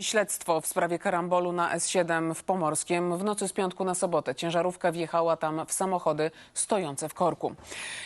Śledztwo w sprawie karambolu na S7 w Pomorskiem. W nocy z piątku na sobotę ciężarówka wjechała tam w samochody stojące w korku.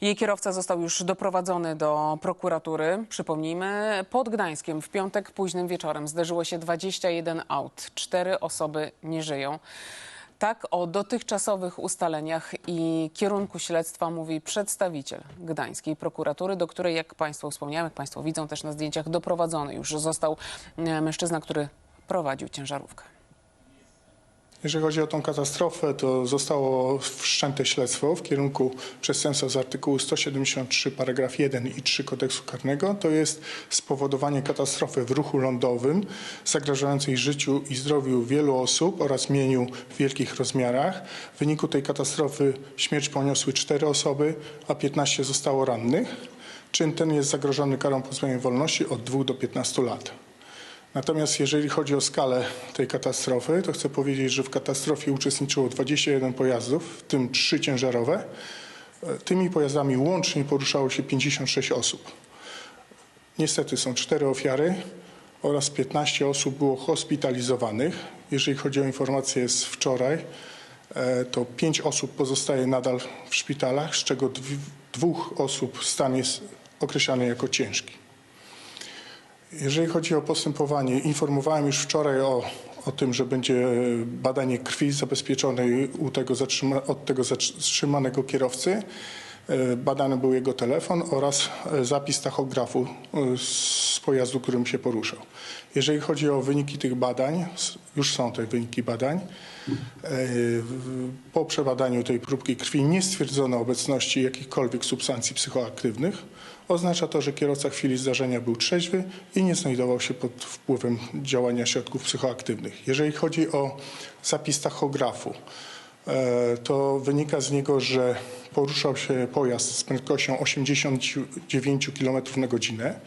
Jej kierowca został już doprowadzony do prokuratury. Przypomnijmy, pod Gdańskiem w piątek późnym wieczorem zderzyło się 21 aut. Cztery osoby nie żyją. Tak o dotychczasowych ustaleniach i kierunku śledztwa mówi przedstawiciel gdańskiej prokuratury, do której, jak Państwo wspomniałem, jak Państwo widzą też na zdjęciach, doprowadzony już został e, mężczyzna, który prowadził ciężarówkę. Jeżeli chodzi o tą katastrofę, to zostało wszczęte śledztwo w kierunku przestępstwa z artykułu 173 paragraf 1 i 3 kodeksu karnego. To jest spowodowanie katastrofy w ruchu lądowym zagrażającej życiu i zdrowiu wielu osób oraz mieniu w wielkich rozmiarach. W wyniku tej katastrofy śmierć poniosły 4 osoby, a 15 zostało rannych. Czyn ten jest zagrożony karą pozbawienia wolności od 2 do 15 lat. Natomiast jeżeli chodzi o skalę tej katastrofy, to chcę powiedzieć, że w katastrofie uczestniczyło 21 pojazdów, w tym 3 ciężarowe. E, Tymi pojazdami łącznie poruszało się 56 osób. Niestety są 4 ofiary oraz 15 osób było hospitalizowanych. Jeżeli chodzi o informacje z wczoraj, e, to 5 osób pozostaje nadal w szpitalach, z czego dw- dwóch osób stan jest określany jako ciężki. Jeżeli chodzi o postępowanie, informowałem już wczoraj o, o tym, że będzie badanie krwi zabezpieczonej u tego zatrzyma, od tego zatrzymanego kierowcy. E, Badany był jego telefon oraz e, zapis tachografu e, z pojazdu, którym się poruszał. Jeżeli chodzi o wyniki tych badań, już są te wyniki badań. Po przebadaniu tej próbki krwi nie stwierdzono obecności jakichkolwiek substancji psychoaktywnych. Oznacza to, że kierowca w chwili zdarzenia był trzeźwy i nie znajdował się pod wpływem działania środków psychoaktywnych. Jeżeli chodzi o zapis tachografu, to wynika z niego, że poruszał się pojazd z prędkością 89 km na godzinę.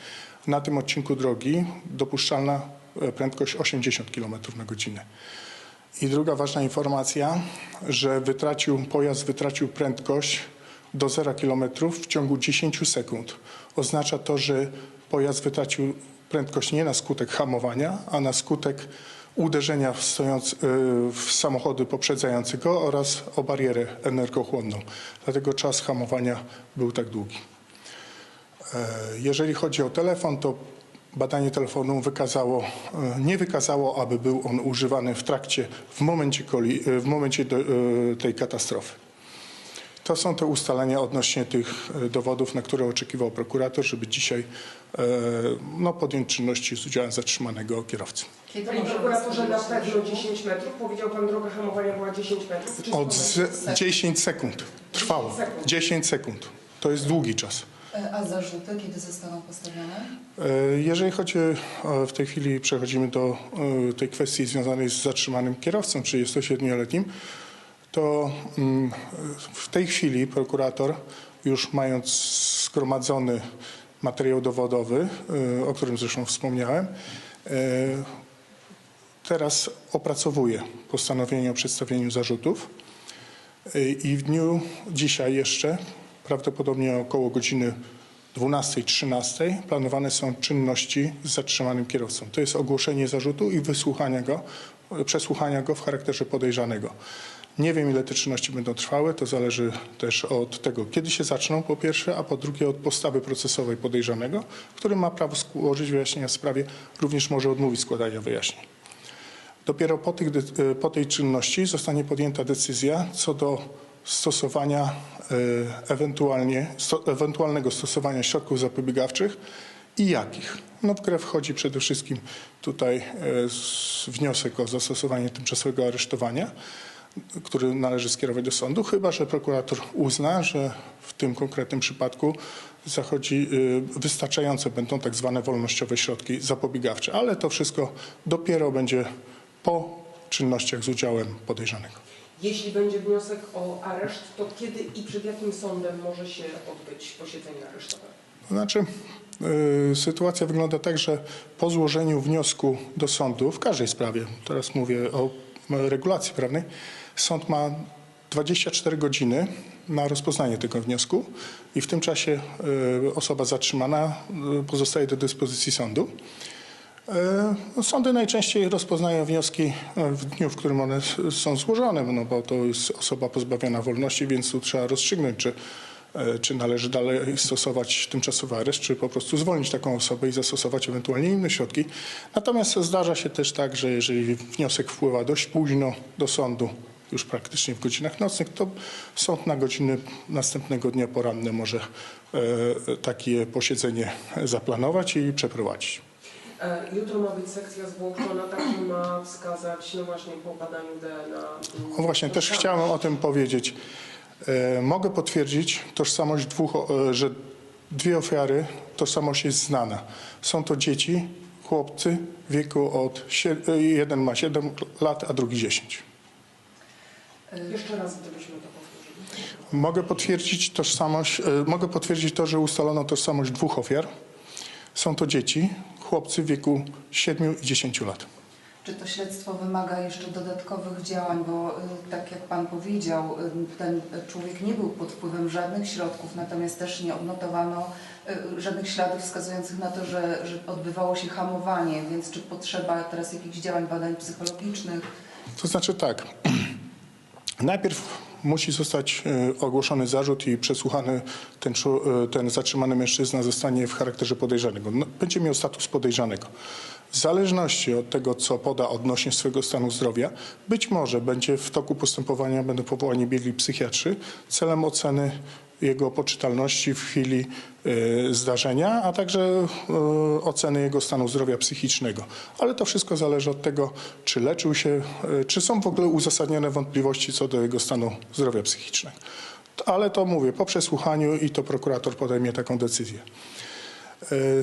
Na tym odcinku drogi dopuszczalna e, prędkość 80 km na godzinę. I druga ważna informacja, że wytracił, pojazd wytracił prędkość do 0 km w ciągu 10 sekund. Oznacza to, że pojazd wytracił prędkość nie na skutek hamowania, a na skutek uderzenia w, stojąc, y, w samochody poprzedzającego oraz o barierę energochłonną. Dlatego czas hamowania był tak długi. E, Jeżeli chodzi o telefon, to badanie telefonu wykazało, e, nie wykazało, aby był on używany w trakcie, w momencie, e, w momencie tej katastrofy. To są te ustalenia odnośnie tych e, dowodów, na które oczekiwał prokurator, żeby dzisiaj e, no, podjąć czynności z udziałem zatrzymanego kierowcy. Kiedy Panie prokuratorze, na pewno 10 metrów. Powiedział pan, droga hamowania była 10 metrów. Od 100 metrów? z, 10 sekund trwało. 10 sekund. To jest długi czas. E, A zarzuty kiedy zostaną postawione? Jeżeli chodzi, o- w tej chwili przechodzimy do tej kwestii związanej z zatrzymanym kierowcą 37-letnim, to mm, w tej chwili prokurator, już mając zgromadzony materiał dowodowy, e, o którym zresztą wspomniałem, e, teraz opracowuje postanowienie o przedstawieniu zarzutów E, i w dniu dzisiaj jeszcze, prawdopodobnie około godziny 12-13 planowane są czynności z zatrzymanym kierowcą. To jest ogłoszenie zarzutu i wysłuchania go, przesłuchania go w charakterze podejrzanego. Nie wiem, ile te czynności będą trwały. To zależy też od tego, kiedy się zaczną, po pierwsze, a po drugie od postawy procesowej podejrzanego, który ma prawo złożyć wyjaśnienia w sprawie, również może odmówić składania wyjaśnień. Dopiero po, tych, de- po tej czynności zostanie podjęta decyzja co do stosowania, e, ewentualnie, ewentualnego stosowania środków zapobiegawczych i jakich. No w grę wchodzi przede wszystkim tutaj e, wniosek o zastosowanie tymczasowego aresztowania, który należy skierować do sądu, chyba że prokurator uzna, że w tym konkretnym przypadku zachodzi y, wystarczające będą tak zwane wolnościowe środki zapobiegawcze, ale to wszystko dopiero będzie po czynnościach z udziałem podejrzanego. Jeśli będzie wniosek o areszt, to kiedy i przed jakim sądem może się odbyć posiedzenie aresztowe? To znaczy, y, sytuacja wygląda tak, że po złożeniu wniosku do sądu w każdej sprawie, teraz mówię o m, regulacji prawnej, sąd ma 24 godziny na rozpoznanie tego wniosku i w tym czasie y, osoba zatrzymana y, pozostaje do dyspozycji sądu. E, Sądy najczęściej rozpoznają wnioski e, w dniu, w którym one są złożone, no bo to jest osoba pozbawiona wolności, więc tu trzeba rozstrzygnąć, czy, e, czy należy dalej stosować tymczasowy areszt, czy po prostu zwolnić taką osobę i zastosować ewentualnie inne środki. Natomiast zdarza się też tak, że jeżeli wniosek wpływa dość późno do sądu, już praktycznie w godzinach nocnych, to sąd na godziny następnego dnia poranne może e, takie posiedzenie zaplanować i przeprowadzić. E, Jutro ma być sekcja zwłok, to ona także ma wskazać, no właśnie po badaniu DNA. O właśnie, też chciałem o tym powiedzieć. E, mogę potwierdzić tożsamość dwóch, że dwie ofiary, tożsamość jest znana. Są to dzieci, chłopcy w wieku od, jeden ma 7 lat, a drugi 10. Jeszcze raz, gdybyśmy to powtórzyli. Mogę potwierdzić tożsamość, e, mogę potwierdzić to, że ustalono tożsamość dwóch ofiar. Są to dzieci, chłopcy w wieku 7 i 10 lat. Czy to śledztwo wymaga jeszcze dodatkowych działań, bo y, tak jak Pan powiedział, ten człowiek nie był pod wpływem żadnych środków, natomiast też nie odnotowano żadnych śladów wskazujących na to, że, że odbywało się hamowanie, więc czy potrzeba teraz jakichś działań badań psychologicznych? To znaczy tak. Najpierw musi zostać e, ogłoszony zarzut i przesłuchany ten, e, ten zatrzymany mężczyzna zostanie w charakterze podejrzanego. No, będzie miał status podejrzanego. W zależności od tego, co poda odnośnie swojego stanu zdrowia, być może będzie w toku postępowania będą powołani biegli psychiatrzy celem oceny jego poczytalności w chwili e, zdarzenia, a także e, oceny jego stanu zdrowia psychicznego. Ale to wszystko zależy od tego, czy leczył się, e, czy są w ogóle uzasadnione wątpliwości co do jego stanu zdrowia psychicznego. Ale to mówię, po przesłuchaniu i to prokurator podejmie taką decyzję.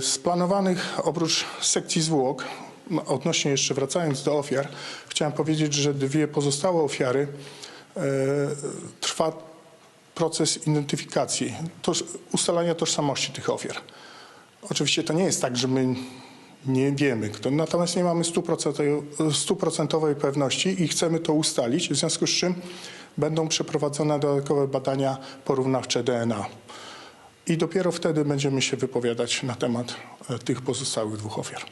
Z planowanych, oprócz sekcji zwłok, no, odnośnie jeszcze wracając do ofiar, chciałem powiedzieć, że dwie pozostałe ofiary trwa proces identyfikacji, toż, ustalania tożsamości tych ofiar. Oczywiście to nie jest tak, że my nie wiemy kto, natomiast nie mamy stuprocentowej- pewności i chcemy to ustalić, w związku z czym będą przeprowadzone dodatkowe badania porównawcze DNA. I dopiero wtedy będziemy się wypowiadać na temat e, tych pozostałych dwóch ofiar.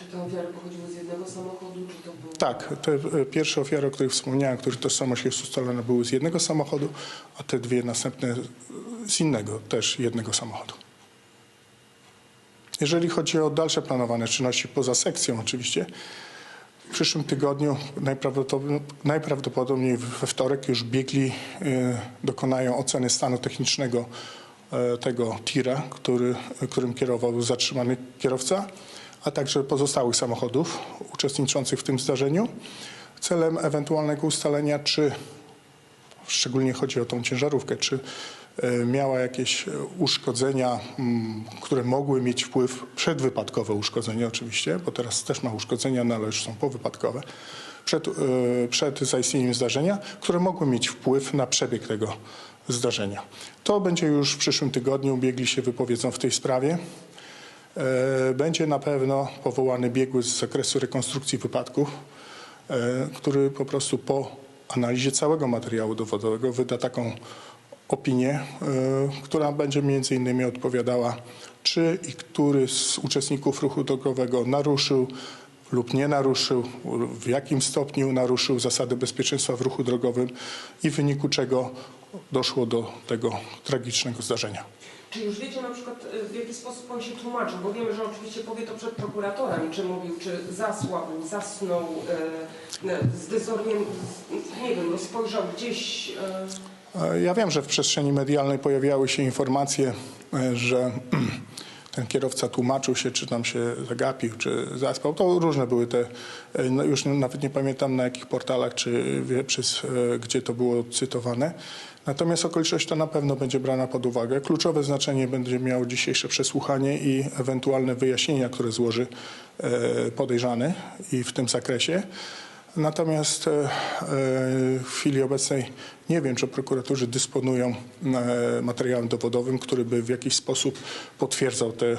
Czy te ofiary pochodziły z jednego samochodu, czy to był... Tak, te e, pierwsze ofiary, o których wspomniałem, których tożsamość jest ustalona, były z jednego samochodu, a te dwie następne z innego, też jednego samochodu. Jeżeli chodzi o dalsze planowane czynności poza sekcją oczywiście, w przyszłym tygodniu najprawdopodobniej, najprawdopodobniej we wtorek już biegli e, dokonają oceny stanu technicznego e, tego tira, który, którym kierował zatrzymany kierowca, a także pozostałych samochodów uczestniczących w tym zdarzeniu celem ewentualnego ustalenia, czy szczególnie chodzi o tą ciężarówkę, czy e, miała jakieś e, uszkodzenia, mm, które mogły mieć wpływ, przedwypadkowe uszkodzenia oczywiście, bo teraz też ma uszkodzenia, no ale już są powypadkowe, przed, e, przed zaistnieniem zdarzenia, które mogły mieć wpływ na przebieg tego zdarzenia. To będzie już w przyszłym tygodniu, biegli się wypowiedzą w tej sprawie. E, Będzie na pewno powołany biegły z zakresu rekonstrukcji wypadków, e, który po prostu po analizie całego materiału dowodowego wyda taką opinię, e, która będzie między innymi odpowiadała, czy i który z uczestników ruchu drogowego naruszył lub nie naruszył, w jakim stopniu naruszył zasady bezpieczeństwa w ruchu drogowym i w wyniku czego doszło do tego tragicznego zdarzenia. Czy już wiecie na przykład, y, w jaki sposób on się tłumaczył? Bo wiemy, że oczywiście powie to przed prokuratorem, czy mówił, czy zasłabł, zasnął, e, e, zdezorien... nie wiem, no spojrzał gdzieś... e, Ja wiem, że w przestrzeni medialnej pojawiały się informacje, że ten kierowca tłumaczył się, czy tam się zagapił, czy zaspał. To różne były te, e, no już nawet nie pamiętam na jakich portalach, czy przez, e, gdzie to było cytowane. Natomiast okoliczność ta na pewno będzie brana pod uwagę. Kluczowe znaczenie będzie miało dzisiejsze przesłuchanie i ewentualne wyjaśnienia, które złoży e, podejrzany i w tym zakresie. Natomiast e, e, w chwili obecnej nie wiem, czy prokuratorzy dysponują e, materiałem dowodowym, który by w jakiś sposób potwierdzał te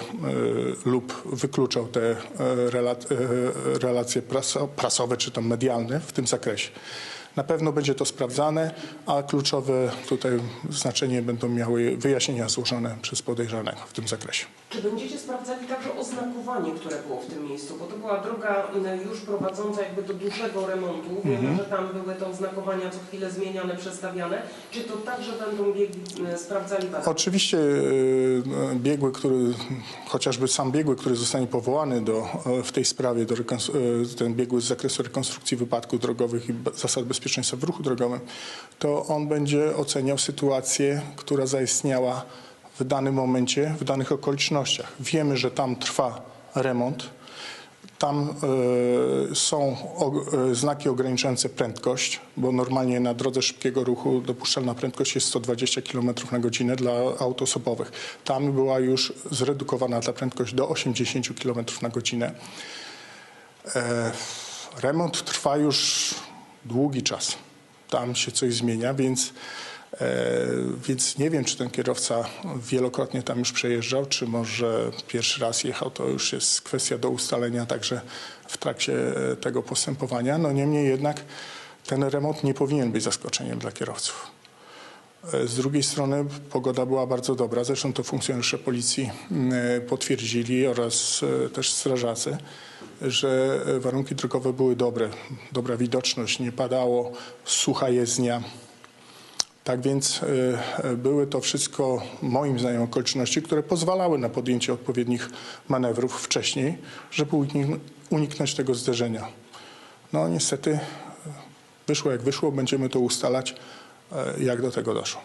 lub wykluczał te rela- relacje praso- prasowe czy tam medialne w tym zakresie. Na pewno będzie to sprawdzane, a kluczowe tutaj znaczenie będą miały wyjaśnienia złożone przez podejrzanego w tym zakresie. Czy będziecie sprawdzali także oznakowanie, które było w tym miejscu? Bo to była droga m, już prowadząca jakby do dużego remontu. Wiemy, że tam były te oznakowania co chwilę zmieniane, przestawiane. Czy to także będą biegli m, sprawdzali Was? Oczywiście e, biegły, który, chociażby sam biegły, który zostanie powołany do, e, w tej sprawie, do e, ten biegły z zakresu rekonstrukcji wypadków drogowych i zasad bezpieczeństwa w ruchu drogowym, to on będzie oceniał sytuację, która zaistniała w danym momencie, w danych okolicznościach. Wiemy, że tam trwa remont. Tam e, są e, znaki ograniczające prędkość, bo normalnie na drodze szybkiego ruchu dopuszczalna prędkość jest 120 km na godzinę dla aut osobowych. Tam była już zredukowana ta prędkość do 80 km na godzinę. E, remont trwa już długi czas. Tam się coś zmienia, więc, więc nie wiem, czy ten kierowca wielokrotnie tam już przejeżdżał, czy może pierwszy raz jechał. To już jest kwestia do ustalenia także w trakcie e, tego postępowania. No niemniej jednak ten remont nie powinien być zaskoczeniem dla kierowców. E, Z drugiej strony pogoda była bardzo dobra, zresztą to funkcjonariusze policji e, potwierdzili oraz e, też strażacy, że e, warunki drogowe były dobre, dobra widoczność, nie padało, sucha jezdnia. Tak więc e, e, były to wszystko moim zdaniem okoliczności, które pozwalały na podjęcie odpowiednich manewrów wcześniej, żeby unik- uniknąć tego zderzenia. No niestety e, wyszło jak wyszło, będziemy to ustalać, jak do tego doszło.